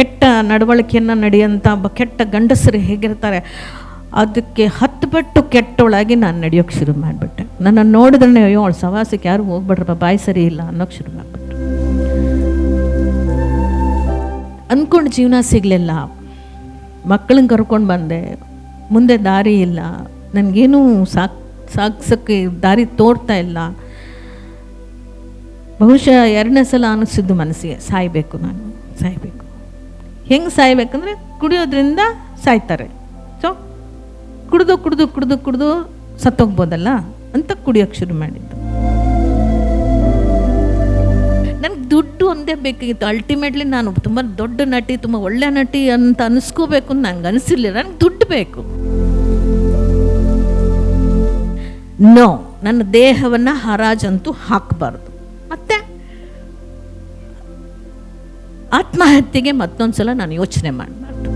ಕೆಟ್ಟ ನಡವಳಿಕೆಯನ್ನು ನಡೆಯುವಂಥ ಒಬ್ಬ ಕೆಟ್ಟ ಗಂಡಸರು ಹೇಗಿರ್ತಾರೆ, ಅದಕ್ಕೆ ಹತ್ತು ಪಟ್ಟು ಕೆಟ್ಟೊಳಗೆ ನಾನು ನಡೆಯೋಕ್ಕೆ ಶುರು ಮಾಡಿಬಿಟ್ಟೆ. ನನ್ನನ್ನು ನೋಡಿದ್ರೆ ಅಯ್ಯೋ, ಅವಳು ಸವಾಸಕ್ಕೆ ಯಾರು ಹೋಗ್ಬೇಡ್ರಪ್ಪ ಬಾಯಿ ಸರಿ ಇಲ್ಲ ಅನ್ನೋಕ್ಕೆ ಶುರು ಮಾಡಿಬಿಟ್ಟೆ ಅಂದ್ಕೊಂಡು ಜೀವನ ಸಿಗಲಿಲ್ಲ. ಮಕ್ಕಳನ್ನ ಕರ್ಕೊಂಡು ಬಂದೆ. ಮುಂದೆ ದಾರಿ ಇಲ್ಲ. ನನಗೇನೂ ಸಾಕ್ ಸಾಗ್ಸೋಕ್ಕೆ ದಾರಿ ತೋರ್ತಾ ಇಲ್ಲ. ಬಹುಶಃ ಎರಡನೇ ಸಲ ಅನಿಸಿದ್ದು ಮನಸ್ಸಿಗೆ, ಸಾಯಬೇಕು ನಾನು, ಸಾಯಬೇಕು. ಹೆಂಗೆ ಸಾಯ್ಬೇಕಂದ್ರೆ ಕುಡಿಯೋದ್ರಿಂದ ಸಾಯ್ತಾರೆ. ಸೊ ಕುಡಿದು ಕುಡಿದು ಕುಡಿದು ಕುಡಿದು ಸತ್ತೋಗ್ಬೋದಲ್ಲ? ಅಂತ ಕುಡಿಯೋಕ್ಕೆ ಶುರು ಮಾಡಿದ್ದು. ನನಗೆ ದುಡ್ಡು ಒಂದೇ ಬೇಕಾಗಿತ್ತು ಅಲ್ಟಿಮೇಟ್ಲಿ ನಾನು ತುಂಬ ದೊಡ್ಡ ನಟಿ, ತುಂಬ ಒಳ್ಳೆ ನಟಿ ಅಂತ ಅನಿಸ್ಕೋಬೇಕು ಅಂತ ನಂಗೆ ಅನಿಸಿರ್ಲಿಲ್ಲ. ನನಗೆ ದುಡ್ಡು ಬೇಕು. ನೋ ನನ್ನ ದೇಹವನ್ನು ಹರಾಜಂತೂ ಹಾಕಬಾರ್ದು. ಮತ್ತೆ ಆತ್ಮಹತ್ಯೆಗೆ ಮತ್ತೊಂದು ಸಲ ನಾನು ಯೋಚನೆ ಮಾಡಬಾರ್ದು.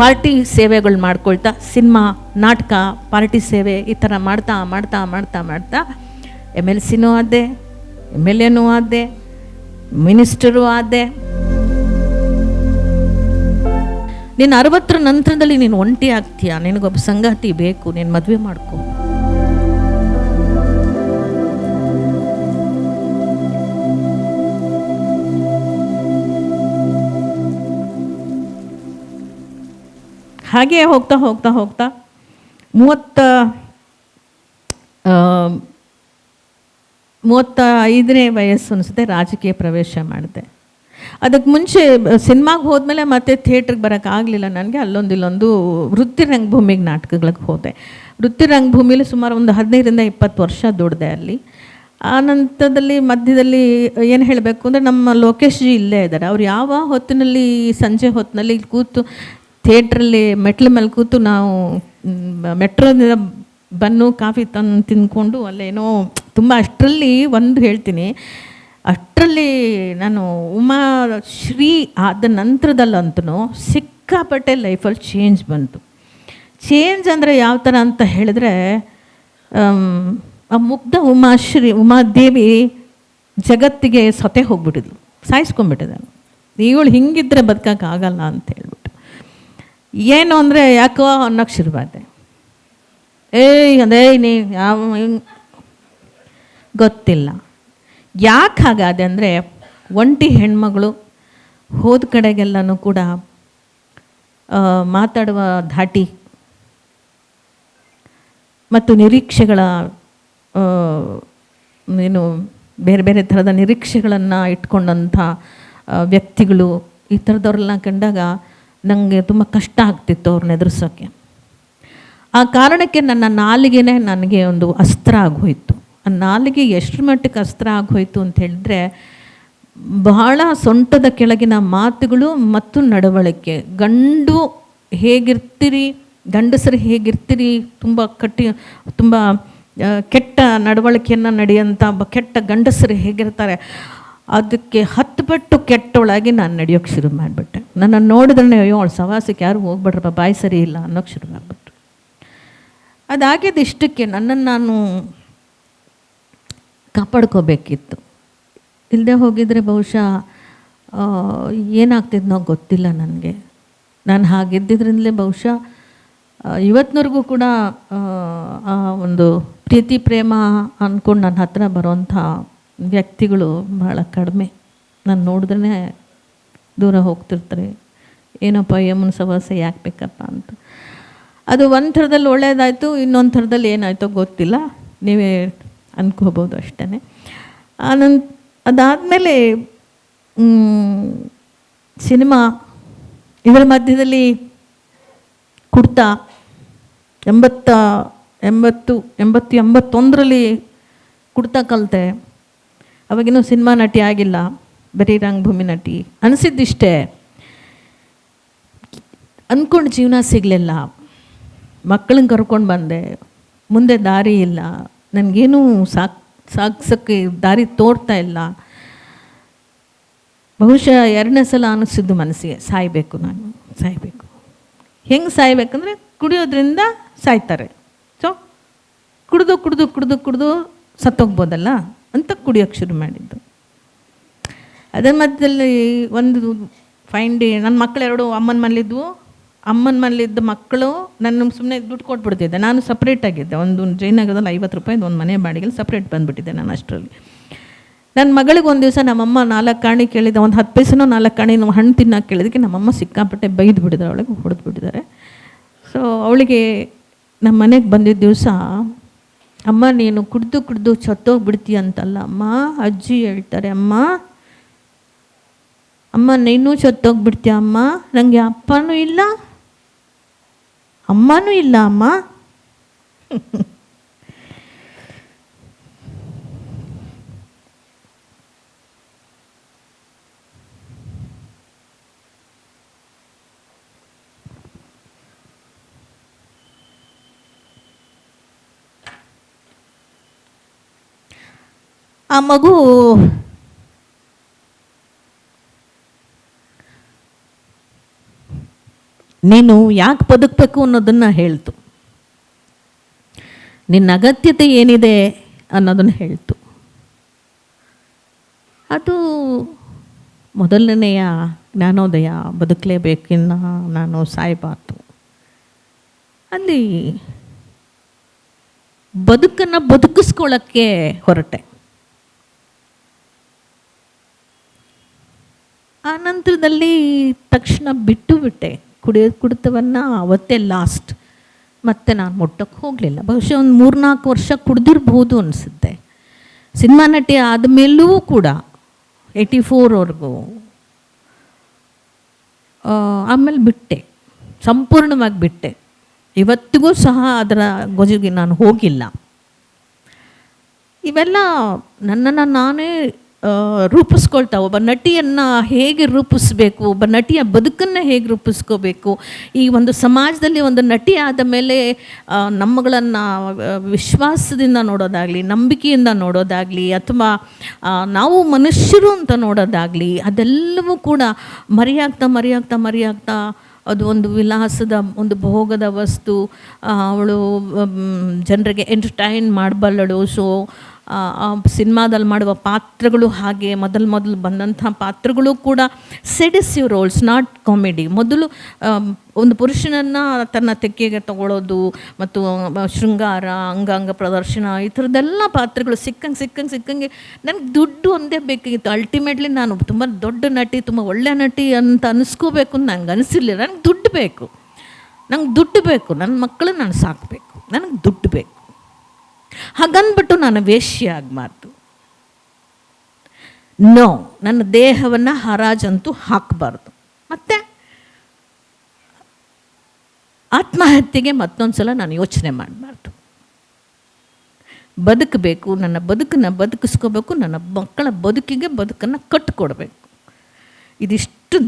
ಪಾರ್ಟಿ ಸೇವೆಗಳು ಮಾಡ್ಕೊಳ್ತಾ, ಸಿನಿಮಾ, ನಾಟಕ, ಪಾರ್ಟಿ ಸೇವೆ ಈ ಥರ ಮಾಡ್ತಾ ಮಾಡ್ತಾ ಮಾಡ್ತಾ ಮಾಡ್ತಾ, ಎಂ ಎಲ್ ಸಿನೂ ಆದೆ ಎಂ ಎಲ್ ಎನೂ ಆದೆ ಮಿನಿಸ್ಟರು ಆದೆ ನೀನು ಅರವತ್ತರ ನಂತರದಲ್ಲಿ ನೀನು ಒಂಟಿ ಆಗ್ತೀಯ? ನಿನಗೊಬ್ಬ ಸಂಗಾತಿ ಬೇಕು, ನೀನು ಮದುವೆ ಮಾಡ್ಕೊ. ಹಾಗೆ ಹೋಗ್ತಾ ಹೋಗ್ತಾ ಹೋಗ್ತಾ ಮೂವತ್ತ ಮೂವತ್ತ ಐದನೇ ವಯಸ್ಸು ಅನಿಸುತ್ತೆ, ರಾಜಕೀಯ ಪ್ರವೇಶ ಮಾಡಿದೆ ಅದಕ್ಕೆ ಮುಂಚೆ, ಸಿನಿಮಾಗೆ ಹೋದ್ಮೇಲೆ ಮತ್ತೆ ಥಿಯೇಟ್ರಿಗೆ ಬರೋಕ್ಕಾಗಲಿಲ್ಲ ನನಗೆ, ಅಲ್ಲೊಂದು ಇಲ್ಲೊಂದು ವೃತ್ತಿ ರಂಗಭೂಮಿಗೆ ನಾಟಕಗಳಿಗೆ ಹೋದೆ. ವೃತ್ತಿ ರಂಗಭೂಮಿಲಿ ಸುಮಾರು ಒಂದು ಹದಿನೈದರಿಂದ ಇಪ್ಪತ್ತು ವರ್ಷ ದುಡಿದೆ ಅಲ್ಲಿ. ಆ ಮಧ್ಯದಲ್ಲಿ ಏನು ಹೇಳಬೇಕು ಅಂದರೆ ನಮ್ಮ ಲೋಕೇಶ್ ಜಿ ಇಲ್ಲೇ ಇದ್ದಾರೆ. ಅವ್ರು ಯಾವ ಹೊತ್ತಿನಲ್ಲಿ, ಸಂಜೆ ಹೊತ್ತಿನಲ್ಲಿ ಕೂತು ಥಿಯೇಟ್ರಲ್ಲಿ ಮೆಟ್ಲ ಮೇಲೆ ಕೂತು ನಾವು ಮೆಟ್ರೋದಿಂದ ಬನ್ನು ಕಾಫಿ ತಂದು ತಿಂದ್ಕೊಂಡು ಅಲ್ಲೇನೋ ತುಂಬ ಅಷ್ಟರಲ್ಲಿ ಒಂದು ಹೇಳ್ತೀನಿ. ಅಷ್ಟರಲ್ಲಿ ನಾನು ಉಮಾ ಶ್ರೀ ಆದ ನಂತರದಲ್ಲಂತೂ ಸಿಕ್ಕಾಪಟ್ಟೆ ಲೈಫಲ್ಲಿ ಚೇಂಜ್ ಬಂತು. ಚೇಂಜ್ ಅಂದರೆ ಯಾವ ಥರ ಅಂತ ಹೇಳಿದ್ರೆ ಆ ಮುಗ್ಧ ಉಮಾಶ್ರೀ ಉಮಾದೇವಿ ಜಗತ್ತಿಗೆ ಸೊತೆ ಹೋಗ್ಬಿಟ್ಟಿದ್ಲು ಸಾಯಿಸ್ಕೊಂಡ್ಬಿಟ್ಟಿದ್ದಾನೆ ಇವಳು ಹಿಂಗಿದ್ರೆ ಬದುಕೋಕ್ಕಾಗಲ್ಲ ಅಂತ ಹೇಳ್ಬಿಟ್ಟು. ಏನು ಅಂದರೆ ಯಾಕೋ ಅನ್ನೋಕ್ಕೆ ಶುರುವಾದೆ. ಏಯ್, ಅದೇ ನೀ, ಯಾವ ಗೊತ್ತಿಲ್ಲ. ಯಾಕೆ ಹಾಗಾದೆ ಅಂದರೆ ಒಂಟಿ ಹೆಣ್ಮಗಳು ಹೋದ ಕಡೆಗೆಲ್ಲನೂ ಕೂಡ ಮಾತಾಡುವ ಧಾಟಿ ಮತ್ತು ನಿರೀಕ್ಷೆಗಳ ಏನು ಬೇರೆ ಬೇರೆ ಥರದ ನಿರೀಕ್ಷೆಗಳನ್ನು ಇಟ್ಕೊಂಡಂಥ ವ್ಯಕ್ತಿಗಳು ಈ ಥರದವ್ರನ್ನ ಕಂಡಾಗ ನನಗೆ ತುಂಬ ಕಷ್ಟ ಆಗ್ತಿತ್ತು ಅವ್ರನ್ನ ಎದುರಿಸೋಕ್ಕೆ ಆ ಕಾರಣಕ್ಕೆ ನನ್ನ ನಾಲಿಗೆನೇ ನನಗೆ ಒಂದು ಅಸ್ತ್ರ ಆಗೋಯ್ತು. ಆ ನಾಲಿಗೆ ಎಷ್ಟು ಮಟ್ಟಿಗೆ ಅಸ್ತ್ರ ಆಗೋಯ್ತು ಅಂತ ಹೇಳಿದ್ರೆ, ಬಹಳ ಸೊಂಟದ ಕೆಳಗಿನ ಮಾತುಗಳು ಮತ್ತು ನಡವಳಿಕೆ. ಗಂಡು ಹೇಗಿರ್ತೀರಿ, ಗಂಡಸರು ಹೇಗಿರ್ತೀರಿ, ತುಂಬ ಕಟ್ಟಿ, ತುಂಬ ಕೆಟ್ಟ ನಡವಳಿಕೆಯನ್ನು ನಡೆಯೋಂಥ ಕೆಟ್ಟ ಗಂಡಸರು ಹೇಗಿರ್ತಾರೆ, ಅದಕ್ಕೆ ಹತ್ತು ಪಟ್ಟು ಕೆಟ್ಟೊಳಗೆ ನಾನು ನಡೆಯೋಕ್ಕೆ ಶುರು ಮಾಡಿಬಿಟ್ಟೆ. ನನ್ನ ನೋಡಿದ್ರೆ ಅಯ್ಯೋ, ಅವಳು ಸವಾಸಕ್ಕೆ ಯಾರು ಹೋಗ್ಬೇಡ್ರಪ್ಪ ಬಾಯಿ ಸರಿ ಇಲ್ಲ ಅನ್ನೋಕ್ಕೆ ಶುರು ಮಾಡಿಬಿಟ್ರು. ಅದಾಗಿದ್ದು ಇಷ್ಟಕ್ಕೆ ನನ್ನನ್ನು ನಾನು ಕಾಪಾಡ್ಕೋಬೇಕಿತ್ತು. ಇಲ್ಲದೆ ಹೋಗಿದ್ರೆ ಬಹುಶಃ ಏನಾಗ್ತಿದ್ನೋ ಗೊತ್ತಿಲ್ಲ ನನಗೆ. ನಾನು ಹಾಗಿದ್ದಿದ್ರಿಂದಲೇ ಬಹುಶಃ ಇವತ್ತಿನವರೆಗೂ ಕೂಡ, ಆ ಒಂದು ಪ್ರೀತಿ, ಪ್ರೇಮ ಅಂದ್ಕೊಂಡು ನನ್ನ ಹತ್ರ ಬರೋಂಥ ವ್ಯಕ್ತಿಗಳು ಬಹಳ ಕಡಿಮೆ. ನಾನು ನೋಡಿದ್ರೆ ದೂರ ಹೋಗ್ತಿರ್ತಾರೆ. ಏನಪ್ಪ ಯಮುನ ಸವಾಸ ಯಾಕೆ ಬೇಕಪ್ಪ ಅಂತ. ಅದು ಒಂದು ಥರದಲ್ಲಿ ಒಳ್ಳೆಯದಾಯಿತು ಇನ್ನೊಂದು ಥರದಲ್ಲಿ ಏನಾಯಿತೋ ಗೊತ್ತಿಲ್ಲ. ನೀವೇ ಅಂದ್ಕೋಬೋದು ಅಷ್ಟೇ ಆನಂತ ಅದಾದಮೇಲೆ ಸಿನಿಮಾ, ಇದರ ಮಧ್ಯದಲ್ಲಿ ಕುಡ್ತಾ, ಎಂಬತ್ತ, ಎಂಬತ್ತು ಎಂಬತ್ತು ಎಂಬತ್ತೊಂದರಲ್ಲಿ ಕುಡ್ತಾ ಕಲಿತೆ. ಅವಾಗಿನ್ನೂ ಸಿನಿಮಾ ನಟಿ ಆಗಿಲ್ಲ. ಬರೀ ರಂಗಭೂಮಿ ನಟಿ. ಅನಿಸಿದ್ದಿಷ್ಟೇ ಅಂದ್ಕೊಂಡು ಜೀವನ ಸಿಗಲಿಲ್ಲ. ಮಕ್ಕಳನ್ನ ಕರ್ಕೊಂಡು ಬಂದೆ. ಮುಂದೆ ದಾರಿ ಇಲ್ಲ. ನನಗೇನೂ ಸಾಕ್ ಸಾಗ್ಸೋಕ್ಕೆ ದಾರಿ ತೋರ್ತಾ ಇಲ್ಲ. ಬಹುಶಃ ಎರಡನೇ ಸಲ ಅನಿಸಿದ್ದು ಮನಸ್ಸಿಗೆ, ಸಾಯಬೇಕು ನಾನು, ಸಾಯಬೇಕು. ಹೆಂಗೆ ಸಾಯ್ಬೇಕಂದ್ರೆ ಕುಡಿಯೋದ್ರಿಂದ ಸಾಯ್ತಾರೆ. ಸೊ ಕುಡಿದು ಕುಡಿದು ಕುಡಿದು ಕುಡಿದು ಸತ್ತೋಗ್ಬೋದಲ್ಲ? ಅಂತ ಕುಡಿಯೋಕ್ಕೆ ಶುರು ಮಾಡಿದ್ದು. ಅದರ ಮಧ್ಯದಲ್ಲಿ ಒಂದು ಫೈನ್ ಡೇ ನನ್ನ ಮಕ್ಕಳು ಎರಡು ಅಮ್ಮನ ಮನೇಲಿದ್ವು ಅಮ್ಮನ ಮನೇಲಿದ್ದ ಮಕ್ಕಳು ನನ್ನ ಸುಮ್ಮನೆ ದುಡ್ಡು ಕೊಟ್ಬಿಡ್ತಿದ್ದೆ. ನಾನು ಸಪ್ರೇಟ್ ಆಗಿದ್ದೆ. ಒಂದು ಜಯನಗರದಲ್ಲಿ ಐವತ್ತು ರೂಪಾಯಿದು ಒಂದು ಮನೆ ಬಾಡಿಗೆಲಿ ಸಪ್ರೇಟ್ ಬಂದುಬಿಟ್ಟಿದ್ದೆ ನಾನು ಅಷ್ಟರಲ್ಲಿ. ನನ್ನ ಮಗಳಿಗೆ ಒಂದು ದಿವಸ ನಮ್ಮಮ್ಮ ನಾಲ್ಕು ಕಾಣಿ ಕೇಳಿದ, ಒಂದು ಹತ್ತು ಪೈಸನೋ ನಾಲ್ಕು ಕಾಣಿ ನಾವು ಹಣ್ಣು ತಿನ್ನೋಕೆ ಕೇಳಿದಕ್ಕೆ ನಮ್ಮಮ್ಮ ಸಿಕ್ಕಾಪಟ್ಟೆ ಬೈದು ಬಿಟ್ಟಿದ್ದಾರೆ ಅವಳಿಗೆ ಹೊಡೆದು ಬಿಟ್ಟಿದ್ದಾರೆ ಸೊ ಅವಳಿಗೆ ನಮ್ಮ ಮನೆಗೆ ಬಂದಿದ್ದ ದಿವಸ, ಅಮ್ಮ, ನೀನು ಕುಡ್ದು ಕುಡ್ದು ಚತ್ತೋಗ್ಬಿಡ್ತೀಯ ಅಂತಲ್ಲ, ಅಮ್ಮ, ಅಜ್ಜಿ ಹೇಳ್ತಾರೆ, ಅಮ್ಮ ಅಮ್ಮ ನೀನು ಚತ್ತೋಗ್ಬಿಡ್ತೀಯ ಅಮ್ಮ? ನನಗೆ ಅಪ್ಪನೂ ಇಲ್ಲ. ಅಮ್ಮನೂ ಇಲ್ಲ ಅಮ್ಮ. ಆ ಮಗು ನೀನು ಯಾಕೆ ಬದುಕಬೇಕು ಅನ್ನೋದನ್ನು ಹೇಳ್ತು. ನಿನ್ನ ಅಗತ್ಯತೆ ಏನಿದೆ ಅನ್ನೋದನ್ನು ಹೇಳ್ತು. ಅದು ಮೊದಲನೆಯ ಜ್ಞಾನೋದಯ, ಬದುಕಲೇಬೇಕಿನ್ನ ನಾನು ಸಾಯಬಾರ್ದು. ಅಲ್ಲಿ ಬದುಕನ್ನು ಬದುಕಿಸ್ಕೊಳ್ಳೋಕ್ಕೆ ಹೊರಟೆ. ಆ ನಂತರದಲ್ಲಿ ತಕ್ಷಣ ಬಿಟ್ಟು ಬಿಟ್ಟೆ. ಕುಡಿಯೋದು ಕುಡಿತವನ್ನು ಅವತ್ತೇ ಲಾಸ್ಟ್ ಮತ್ತೆ ನಾನು ಮುಟ್ಟಕ್ಕೆ ಹೋಗಲಿಲ್ಲ. ಬಹುಶಃ ಒಂದು ಮೂರ್ನಾಲ್ಕು ವರ್ಷ ಕುಡ್ದಿರ್ಬೋದು ಅನಿಸುತ್ತೆ. ಸಿನಿಮಾ ನಟಿ ಆದಮೇಲೂ ಕೂಡ ಏಯ್ಟಿ ಫೋರ್ವರೆಗೂ ಆಮೇಲೆ ಬಿಟ್ಟೆ. ಸಂಪೂರ್ಣವಾಗಿ ಬಿಟ್ಟೆ. ಇವತ್ತಿಗೂ ಸಹ ಅದರ ಗೊಜಿಗೆ ನಾನು ಹೋಗಿಲ್ಲ. ಇವೆಲ್ಲ ನನ್ನನ್ನು ನಾನೇ ರೂಪಿಸ್ಕೊಳ್ತಾ, ಒಬ್ಬ ನಟಿಯನ್ನು ಹೇಗೆ ರೂಪಿಸ್ಬೇಕು, ಒಬ್ಬ ನಟಿಯ ಬದುಕನ್ನು ಹೇಗೆ ರೂಪಿಸ್ಕೋಬೇಕು, ಈ ಒಂದು ಸಮಾಜದಲ್ಲಿ ಒಂದು ನಟಿ ಆದ ಮೇಲೆ ನಮ್ಮಗಳನ್ನು ವಿಶ್ವಾಸದಿಂದ ನೋಡೋದಾಗಲಿ, ನಂಬಿಕೆಯಿಂದ ನೋಡೋದಾಗಲಿ, ಅಥವಾ ನಾವು ಮನುಷ್ಯರು ಅಂತ ನೋಡೋದಾಗಲಿ, ಅದೆಲ್ಲವೂ ಕೂಡ ಮರೆಯಾಗ್ತಾ ಮರೆಯಾಗ್ತಾ ಮರೆಯಾಗ್ತಾ, ಅದು ಒಂದು ವಿಲಾಸದ, ಒಂದು ಭೋಗದ ವಸ್ತು ಅವಳು ಜನರಿಗೆ ಎಂಟರ್ಟೈನ್ ಮಾಡಬಲ್ಲಳು. ಸೊ ಸಿನಿಮಾದಲ್ಲಿ ಮಾಡುವ ಪಾತ್ರಗಳು ಹಾಗೆ ಮೊದಲು ಮೊದಲು ಬಂದಂಥ ಪಾತ್ರಗಳು ಕೂಡ ಸೆಡಿಸಿವ್ ರೋಲ್ಸ್, ನಾಟ್ ಕಾಮಿಡಿ. ಮೊದಲು ಒಂದು ಪುರುಷನನ್ನು ತನ್ನ ತೆಕ್ಕೆಗೆ ತಗೊಳ್ಳೋದು ಮತ್ತು ಶೃಂಗಾರ, ಅಂಗಾಂಗ ಪ್ರದರ್ಶನ ಈ ಥರದ್ದೆಲ್ಲ ಪಾತ್ರಗಳು ಸಿಕ್ಕಂಗೆ ಸಿಕ್ಕಂಗೆ ಸಿಕ್ಕಂಗೆ ನನಗೆ ದುಡ್ಡು ಒಂದೇ ಬೇಕಾಗಿತ್ತು ಅಲ್ಟಿಮೇಟ್ಲಿ ನಾನು ತುಂಬ ದೊಡ್ಡ ನಟಿ, ತುಂಬ ಒಳ್ಳೆ ನಟಿ ಅಂತ ಅನಿಸ್ಕೋಬೇಕು ಅಂತ ನಂಗೆ ಅನಿಸಿರ್ಲಿಲ್ಲ. ನನಗೆ ದುಡ್ಡು ಬೇಕು. ನಂಗೆ ದುಡ್ಡು ಬೇಕು. ನನ್ನ ಮಕ್ಕಳು ನಾನು ಸಾಕಬೇಕು. ನನಗೆ ದುಡ್ಡು ಬೇಕು. ಹಾಗನ್ಬಿಟ್ಟು ನಾನು ವೇಶ್ಯ ಆಗಬಾರ್ದು. ನೋ ನನ್ನ ದೇಹವನ್ನು ಹರಾಜಂತೂ ಹಾಕಬಾರ್ದು. ಮತ್ತೆ ಆತ್ಮಹತ್ಯೆಗೆ ಮತ್ತೊಂದು ಸಲ ನಾನು ಯೋಚನೆ ಮಾಡಬಾರ್ದು. ಬದುಕಬೇಕು, ನನ್ನ ಬದುಕನ್ನು ಬದುಕಿಸ್ಕೋಬೇಕು, ನನ್ನ ಮಕ್ಕಳ ಬದುಕಿಗೆ ಬದುಕನ್ನು ಕಟ್ಟಿಕೊಡ್ಬೇಕು ಇದಿಷ್ಟು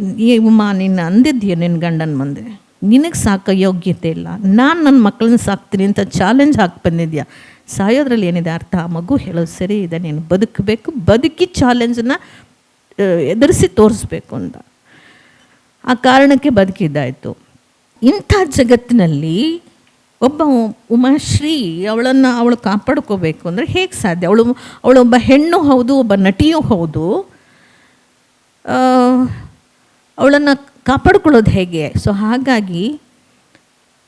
ಉಮಾ ನಿನ್ನ ಅಂದಿದ್ದೀಯ ನಿನ್ನ ಗಂಡನ ಮುಂದೆ. ನಿನಗೆ ಸಾಕೋ ಯೋಗ್ಯತೆ ಇಲ್ಲ. ನಾನು ನನ್ನ ಮಕ್ಕಳನ್ನ ಸಾಕ್ತೀನಿ ಅಂತ ಚಾಲೆಂಜ್ ಹಾಕಿ ಬಂದಿದ್ಯಾ ಸಾಯೋದ್ರಲ್ಲಿ ಏನಿದೆ ಅರ್ಥ? ಆ ಮಗು ಹೇಳೋದು ಸರಿ ಇದೆ ನೀನು ಬದುಕಬೇಕು? ಬದುಕಿ ಚಾಲೆಂಜನ್ನ ಎದುರಿಸಿ ತೋರಿಸ್ಬೇಕು ಅಂತ. ಆ ಕಾರಣಕ್ಕೆ ಬದುಕಿದ್ದಾಯಿತು. ಇಂಥ ಜಗತ್ತಿನಲ್ಲಿ ಒಬ್ಬ ಉಮಾಶ್ರೀ ಅವಳನ್ನು ಅವಳು ಕಾಪಾಡ್ಕೋಬೇಕು ಅಂದರೆ ಹೇಗೆ ಸಾಧ್ಯ? ಅವಳು ಅವಳೊಬ್ಬ ಹೆಣ್ಣು ಹೌದು, ಒಬ್ಬ ನಟಿಯೂ ಹೌದು. ಅವಳನ್ನು ಕಾಪಾಡ್ಕೊಳ್ಳೋದು ಹೇಗೆ? ಸೊ ಹಾಗಾಗಿ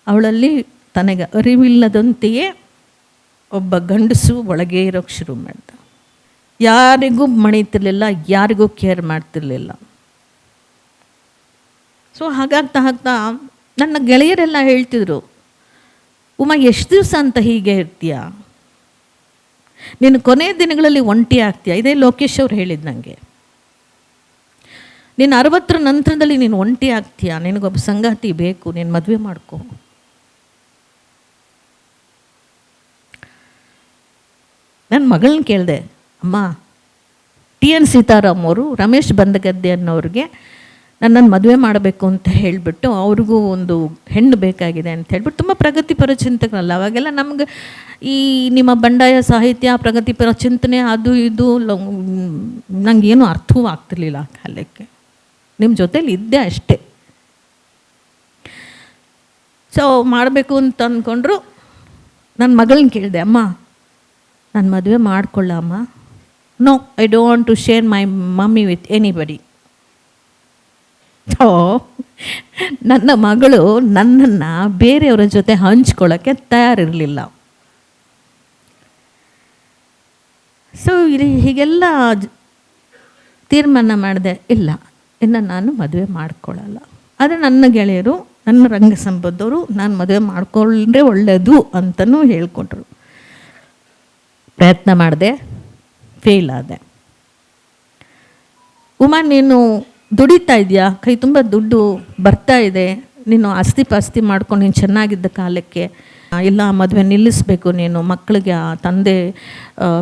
ಅವಳಲ್ಲಿ ತನಗೆ ಅರಿವಿಲ್ಲದಂತೆಯೇ ಒಬ್ಬ ಗಂಡಸು ಒಳಗೆ ಇರೋಕ್ಕೆ ಶುರು ಮಾಡ್ದ. ಯಾರಿಗೂ ಮಣಿತಿರ್ಲಿಲ್ಲ ಯಾರಿಗೂ ಕೇರ್ ಮಾಡ್ತಿರ್ಲಿಲ್ಲ. ಸೊ ಹಾಗಾಗ್ತಾ ಹಾಕ್ತಾ ನನ್ನ ಗೆಳೆಯರೆಲ್ಲ ಹೇಳ್ತಿದ್ರು, ಉಮಾ, ಎಷ್ಟು ದಿವಸ ಅಂತ ಹೀಗೆ ಇರ್ತೀಯ? ನೀನು ಕೊನೆಯ ದಿನಗಳಲ್ಲಿ ಒಂಟಿ ಆಗ್ತೀಯ? ಇದೇ ಲೋಕೇಶ್ ಅವ್ರು ಹೇಳಿದ್ದು ನನಗೆ ನೀನು ಅರವತ್ತರ ನಂತರದಲ್ಲಿ ನೀನು ಒಂಟಿ ಆಗ್ತೀಯ? ನಿನಗೊಬ್ಬ ಸಂಗಾತಿ ಬೇಕು, ನೀನು ಮದುವೆ ಮಾಡ್ಕೋ. ನನ್ನ ಮಗಳನ್ನ ಕೇಳಿದೆ, ಅಮ್ಮ ಟಿ ಎನ್ ಸೀತಾರಾಮ್ ಅವರು ರಮೇಶ್ ಬಂದಗದ್ದೆ ಅನ್ನೋರಿಗೆ ನನ್ನನ್ನು ಮದುವೆ ಮಾಡಬೇಕು ಅಂತ ಹೇಳಿಬಿಟ್ಟು ಅವ್ರಿಗೂ ಒಂದು ಹೆಣ್ಣು ಬೇಕಾಗಿದೆ ಅಂತ ಹೇಳ್ಬಿಟ್ಟು ತುಂಬ ಪ್ರಗತಿಪರ ಚಿಂತಕರಲ್ಲ ಅವಾಗೆಲ್ಲ ನಮ್ಗೆ ಈ ನಿಮ್ಮ ಬಂಡಾಯ ಸಾಹಿತ್ಯ ಪ್ರಗತಿಪರ ಚಿಂತನೆ, ಅದು ಇದು ನನಗೇನು ಅರ್ಥವೂ ಆಗ್ತಿರ್ಲಿಲ್ಲ ಆ ಕಾಲಕ್ಕೆ. ನಿಮ್ಮ ಜೊತೇಲಿ ಇದ್ದೆ ಅಷ್ಟೇ. ಸೊ ಮಾಡಬೇಕು ಅಂತ ಅಂದ್ಕೊಂಡ್ರು ನನ್ನ ಮಗಳನ್ನ ಕೇಳಿದೆ, ಅಮ್ಮ ನಾನು ಮದುವೆ ಮಾಡ್ಕೊಳ್ಳಮ್ಮ. No I don't to share my mummy with anybody ಓ ನನ್ನ ಮಗಳು ನನ್ನನ್ನು ಬೇರೆಯವರ ಜೊತೆ ಹಂಚ್ಕೊಳ್ಳೋಕ್ಕೆ ತಯಾರಿರಲಿಲ್ಲ. ಸೊ ಇಲ್ಲಿ ಹೀಗೆಲ್ಲ ತೀರ್ಮಾನ ಮಾಡಿದೆ. ಇಲ್ಲ, ಇನ್ನು ನಾನು ಮದುವೆ ಮಾಡ್ಕೊಳ್ಳಲ್ಲ. ಆದರೆ ನನ್ನ ಗೆಳೆಯರು, ನನ್ನ ರಂಗ ನಾನು ಮದುವೆ ಮಾಡ್ಕೊಂಡ್ರೆ ಒಳ್ಳೆಯದು ಅಂತಲೂ ಹೇಳ್ಕೊಟ್ರು ಪ್ರಯತ್ನ ಮಾಡಿದೆ ಫೇಲ್ ಆದೆ. ಉಮಾ ನೀನು ದುಡಿತಾ ಇದೆಯಾ? ಕೈ ತುಂಬ ದುಡ್ಡು ಬರ್ತಾ ಇದೆ. ನೀನು ಆಸ್ತಿ ಪಾಸ್ತಿ ಮಾಡ್ಕೊಂಡು ನೀನು ಚೆನ್ನಾಗಿದ್ದ ಕಾಲಕ್ಕೆ ಇಲ್ಲ, ಮದುವೆ ನಿಲ್ಲಿಸ್ಬೇಕು ನೀನು. ಮಕ್ಕಳಿಗೆ, ಆ, ತಂದೆ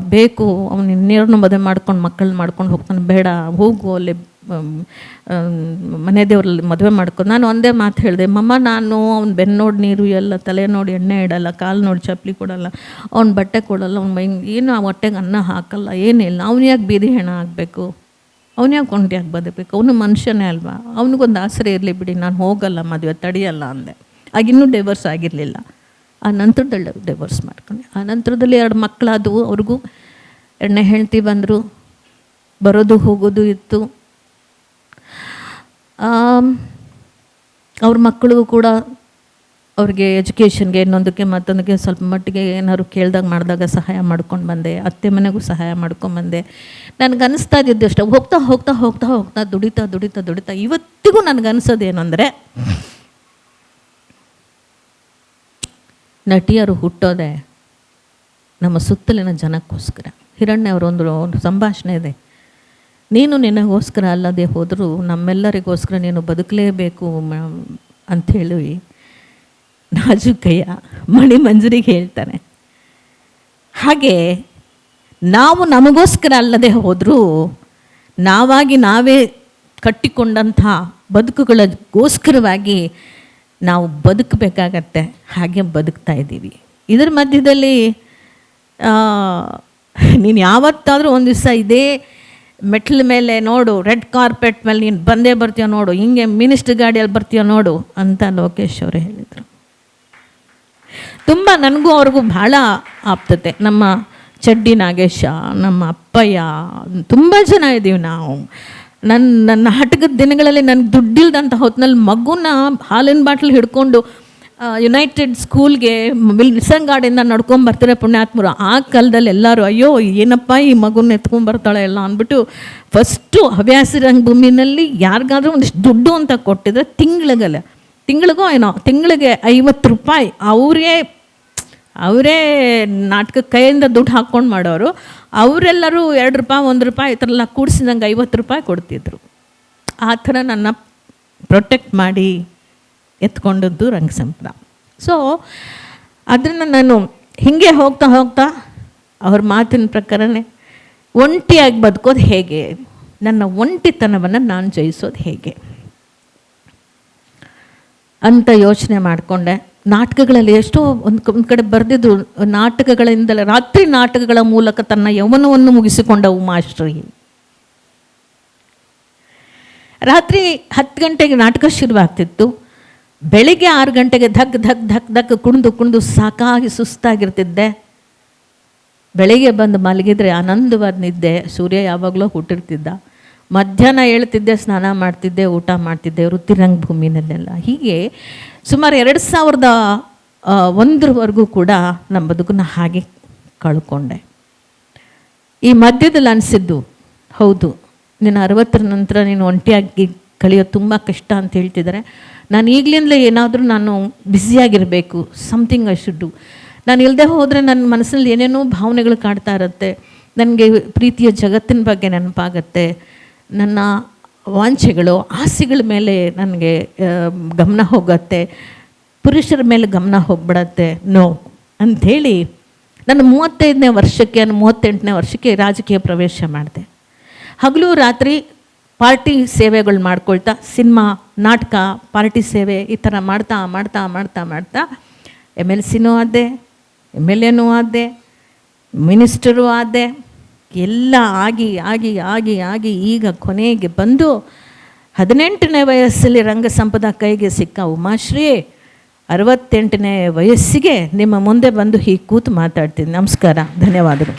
ಬೇಕು. ಅವನು ಇನ್ನೇರನ್ನು ಮದುವೆ ಮಾಡ್ಕೊಂಡು ಮಕ್ಕಳನ್ನ ಮಾಡ್ಕೊಂಡು ಹೋಗ್ತಾನೆ. ಬೇಡ, ಹೋಗು ಅಲ್ಲಿ. ಮನೆ ದೇವರಲ್ಲಿ ಮದುವೆ ಮಾಡ್ಕೊಂಡು ನಾನು ಒಂದೇ ಮಾತು ಹೇಳಿದೆ, ಮಮ್ಮ, ನಾನು ಅವ್ನು ಬೆನ್ನು ನೋಡಿ ನೀರು ಎಲ್ಲ, ತಲೆ ನೋಡಿ ಎಣ್ಣೆ ಇಡಲ್ಲ, ಕಾಲು ನೋಡಿ ಚಪ್ಪಲಿ ಕೊಡಲ್ಲ, ಅವ್ನ ಬಟ್ಟೆ ಕೊಡಲ್ಲ, ಅವ್ನ ಮೈ, ಏನು ಆ ಹೊಟ್ಟೆಗೆ ಅನ್ನ ಹಾಕಲ್ಲ ಏನಿಲ್ಲ ಅವ್ನು ಯಾಕೆ ಬೀದಿ ಹೆಣ ಆಗಬೇಕು? ಅವ್ನು ಯಾಕೆ ಒಂಟಿಯಾಗಿ ಬದುಕಬೇಕು? ಅವನು ಮನುಷ್ಯನೇ ಅಲ್ವಾ? ಅವನಿಗೊಂದು ಆಸರೆ ಇರಲಿ ಬಿಡಿ, ನಾನು ಹೋಗಲ್ಲ, ಮದುವೆ ತಡೆಯಲ್ಲ ಅಂದೆ. ಆಗಿನ್ನೂ ಡೈವರ್ಸ್ ಆಗಿರಲಿಲ್ಲ. ಆ ನಂತರದಲ್ಲಿ ಡೈವರ್ಸ್ ಮಾಡ್ಕೊಂಡೆ. ಆ ನಂತರದಲ್ಲಿ ಎರಡು ಮಕ್ಕಳಾದವು ಅವ್ರಿಗೂ ಎಣ್ಣೆ ಹೆಂಡ್ತಿ ಬಂದರು. ಬರೋದು, ಹೋಗೋದು ಇತ್ತು. ಅವ್ರ ಮಕ್ಕಳಿಗೂ ಕೂಡ ಅವ್ರಿಗೆ ಎಜುಕೇಷನ್ಗೆ ಇನ್ನೊಂದಕ್ಕೆ ಮತ್ತೊಂದಕ್ಕೆ ಸ್ವಲ್ಪ ಮಟ್ಟಿಗೆ ಏನಾದ್ರು ಕೇಳಿದಾಗ ಮಾಡಿದಾಗ ಸಹಾಯ ಮಾಡ್ಕೊಂಡು ಬಂದೆ, ಅತ್ತೆ ಮನೆಗೂ ಸಹಾಯ ಮಾಡ್ಕೊಂಡು ಬಂದೆ. ನನಗೆ ಅನಿಸ್ತಾ ಇದ್ದಿದ್ದು ಅಷ್ಟೇ, ಹೋಗ್ತಾ ಹೋಗ್ತಾ ಹೋಗ್ತಾ ಹೋಗ್ತಾ ದುಡಿತಾ ದುಡಿತಾ ದುಡಿತಾ ಇವತ್ತಿಗೂ ನನಗೆ ಅನಿಸೋದು ಏನಂದರೆ ನಟಿಯರು ಹುಟ್ಟೋದೆ ನಮ್ಮ ಸುತ್ತಲಿನ ಜನಕ್ಕೋಸ್ಕರ. ಹಿರಣ್ಯ ಅವರೊಂದು ಸಂಭಾಷಣೆ ಇದೆ. ನೀನು ನಿನಗೋಸ್ಕರ ಅಲ್ಲದೆ ಹೋದರೂ ನಮ್ಮೆಲ್ಲರಿಗೋಸ್ಕರ ನೀನು ಬದುಕಲೇಬೇಕು ಅಂಥೇಳಿ ನಾಜುಕಯ್ಯ ಮಣಿ ಮಂಜರಿಗೆ ಹೇಳ್ತಾನೆ. ಹಾಗೆ ನಾವು ನಮಗೋಸ್ಕರ ಅಲ್ಲದೆ ಹೋದರೂ ನಾವಾಗಿ ನಾವೇ ಕಟ್ಟಿಕೊಂಡಂಥ ಬದುಕುಗಳಿಗೋಸ್ಕರವಾಗಿ ನಾವು ಬದುಕಬೇಕಾಗತ್ತೆ, ಹಾಗೆ ಬದುಕ್ತಾ ಇದ್ದೀವಿ. ಇದರ ಮಧ್ಯದಲ್ಲಿ ನೀನು ಯಾವತ್ತಾದರೂ ಒಂದು ದಿವಸ ಇದೇ ಮೆಟ್ಲ ಮೇಲೆ ನೋಡು, ರೆಡ್ ಕಾರ್ಪೆಟ್ ಮೇಲೆ ನೀನು ಬಂದೇ ಬರ್ತೀಯ ನೋಡು, ಹಿಂಗೆ ಮಿನಿಸ್ಟರ್ ಗಾಡಿಯಲ್ಲಿ ಬರ್ತೀಯ ನೋಡು ಅಂತ ಲೋಕೇಶ್ ಅವರು ಹೇಳಿದರು. ತುಂಬ ನನಗೂ ಅವ್ರಿಗೂ ಭಾಳ ಆಪ್ತತೆ ನಮ್ಮ ಚಡ್ಡಿ ನಾಗೇಶ, ನಮ್ಮ ಅಪ್ಪಯ್ಯ, ತುಂಬ ಜನ ಇದ್ದೀವಿ ನಾವು. ನನ್ನ ನನ್ನ ಹಟಕದ ದಿನಗಳಲ್ಲಿ ನನಗೆ ದುಡ್ಡಿಲ್ದಂಥ ಹೊತ್ತಿನಲ್ಲಿ ಮಗುನ ಹಾಲಿನ ಬಾಟ್ಲ್ ಹಿಡ್ಕೊಂಡು ಯುನೈಟೆಡ್ ಸ್ಕೂಲ್ಗೆ ವಿಲ್ಸನ್ ಗಾರ್ಡಿಂದ ನಡ್ಕೊಂಡು ಬರ್ತಾರೆ ಪುಣ್ಯಾತ್ಮರು. ಆ ಕಾಲದಲ್ಲಿ ಎಲ್ಲರೂ, ಅಯ್ಯೋ, ಏನಪ್ಪ ಈ ಮಗುನ ಎತ್ಕೊಂಡ್ ಬರ್ತಾಳೆ ಎಲ್ಲ ಅಂದ್ಬಿಟ್ಟು ಫಸ್ಟು ಹವ್ಯಾಸಿ ರಂಗಭೂಮಿನಲ್ಲಿ ಯಾರಿಗಾದ್ರೂ ಒಂದಿಷ್ಟು ದುಡ್ಡು ಅಂತ ಕೊಟ್ಟಿದ್ರೆ ತಿಂಗಳಿಗಲ್ಲ. ತಿಂಗಳಿಗೂ ಏನೋ, ತಿಂಗಳಿಗೆ ಐವತ್ತು ರೂಪಾಯಿ. ಅವರೇ ಅವರೇ ನಾಟಕ ಕೈಯಿಂದ ದುಡ್ಡು ಹಾಕ್ಕೊಂಡು ಮಾಡೋರು. ಅವರೆಲ್ಲರೂ ಎರಡು ರೂಪಾಯಿ, ಒಂದು ರೂಪಾಯಿ ಈ ಥರ ಎಲ್ಲ ಕೂಡಿಸಿದಂಗೆ ಐವತ್ತು ರೂಪಾಯಿ ಕೊಡ್ತಿದ್ರು. ಆ ಥರ ನನ್ನ ಪ್ರೊಟೆಕ್ಟ್ ಮಾಡಿ ಎತ್ಕೊಂಡದ್ದು ರಂಗಸಂಪದ ಸೊ ಅದನ್ನು ನಾನು ಹಿಂಗೆ ಹೋಗ್ತಾ ಹೋಗ್ತಾ ಅವ್ರ ಮಾತಿನ ಪ್ರಕಾರನೇ ಒಂಟಿಯಾಗಿ ಬದುಕೋದು ಹೇಗೆ? ನನ್ನ ಒಂಟಿತನವನ್ನು ನಾನು ಜಯಿಸೋದು ಹೇಗೆ? ಅಂತ ಯೋಚನೆ ಮಾಡಿಕೊಂಡೆ. ನಾಟಕಗಳಲ್ಲಿ ಎಷ್ಟೋ ಒಂದು ಒಂದು ಕಡೆ ಬರೆದಿದ್ದು ನಾಟಕಗಳಿಂದಲೇ, ರಾತ್ರಿ ನಾಟಕಗಳ ಮೂಲಕ ತನ್ನ ಯೌವನವನ್ನು ಮುಗಿಸಿಕೊಂಡ ಉಮಾಶ್ರೀ ರಾತ್ರಿ ಹತ್ತು ಗಂಟೆಗೆ ನಾಟಕ ಶುರುವಾಗ್ತಿತ್ತು. ಬೆಳಿಗ್ಗೆ ಆರು ಗಂಟೆಗೆ ಧಕ್ ಧಕ್ ಧಕ್ ಧಕ್ ಕುಣಿದು ಕುಣಿದು ಸಾಕಾಗಿ ಸುಸ್ತಾಗಿರ್ತಿದ್ದೆ. ಬೆಳಿಗ್ಗೆ ಬಂದು ಮಲಗಿದ್ರೆ ಆನಂದವಾದ ನಿದ್ದೆ. ಸೂರ್ಯ ಯಾವಾಗಲೂ ಹುಟ್ಟಿರ್ತಿದ್ದ. ಮಧ್ಯಾಹ್ನ ಹೇಳ್ತಿದ್ದೆ ಸ್ನಾನ ಮಾಡ್ತಿದ್ದೆ, ಊಟ ಮಾಡ್ತಿದ್ದೆ ವೃತ್ತಿ ಭೂಮಿನಲ್ಲೆಲ್ಲ ಹೀಗೆ ಸುಮಾರು ಎರಡು ಸಾವಿರದ ಒಂದರವರೆಗೂ ಕೂಡ ನಮ್ಮ ಬದುಕನ್ನ ಹಾಗೆ ಕಳ್ಕೊಂಡೆ. ಈ ಮಧ್ಯದಲ್ಲಿ ಅನಿಸಿದ್ದು, ಹೌದು ನೀನು ಅರವತ್ತರ ನಂತರ ನೀನು ಒಂಟಿಯಾಗಿ ಕಳೆಯೋದು ತುಂಬ ಕಷ್ಟ ಅಂತ ಹೇಳ್ತಿದ್ದಾರೆ. ನಾನು ಈಗಲಿಂದಲೇ ಏನಾದರೂ ನಾನು ಬ್ಯುಸಿಯಾಗಿರಬೇಕು ಸಮಥಿಂಗ್ ಐ ಶುಡ್ ಡು ನಾನು ಇಲ್ಲದೆ ಹೋದರೆ ನನ್ನ ಮನಸ್ಸಲ್ಲಿ ಏನೇನೋ ಭಾವನೆಗಳು ಕಾಡ್ತಾ ಇರುತ್ತೆ. ನನಗೆ ಪ್ರೀತಿಯ ಜಗತ್ತಿನ ಬಗ್ಗೆ ನೆನಪಾಗತ್ತೆ. ನನ್ನ ವಾಂಛೆಗಳು, ಆಸೆಗಳ ಮೇಲೆ ನನಗೆ ಗಮನ ಹೋಗುತ್ತೆ. ಪುರುಷರ ಮೇಲೆ ಗಮನ ಹೋಗ್ಬಿಡತ್ತೆ. ನೋ ಅಂಥೇಳಿ ನಾನು ಮೂವತ್ತೈದನೇ ವರ್ಷಕ್ಕೆ ನಾನು ಮೂವತ್ತೆಂಟನೇ ವರ್ಷಕ್ಕೆ ರಾಜಕೀಯ ಪ್ರವೇಶ ಮಾಡಿದೆ. ಹಗಲು ರಾತ್ರಿ ಪಾರ್ಟಿ ಸೇವೆಗಳು ಮಾಡ್ಕೊಳ್ತಾ, ಸಿನಿಮಾ, ನಾಟಕ, ಪಾರ್ಟಿ ಸೇವೆ ಈ ಥರ ಮಾಡ್ತಾ ಮಾಡ್ತಾ ಮಾಡ್ತಾ ಮಾಡ್ತಾ, ಎಂ ಎಲ್ ಸಿನೂ ಆದೆ ಎಂ ಎಲ್ ಎನೂ ಆದೆ ಮಿನಿಸ್ಟರು ಆದೆ ಎಲ್ಲ ಆಗಿ ಆಗಿ ಆಗಿ ಆಗಿ ಈಗ ಕೊನೆಗೆ ಬಂದು ಹದಿನೆಂಟನೇ ವಯಸ್ಸಲ್ಲಿ ರಂಗ ಸಂಪದ ಕೈಗೆ ಸಿಕ್ಕ ಉಮಾಶ್ರೀ ಅರವತ್ತೆಂಟನೇ ವಯಸ್ಸಿಗೆ ನಿಮ್ಮ ಮುಂದೆ ಬಂದು ಹೀಗೆ ಕೂತು ಮಾತಾಡ್ತೀನಿ. ನಮಸ್ಕಾರ. ಧನ್ಯವಾದಗಳು.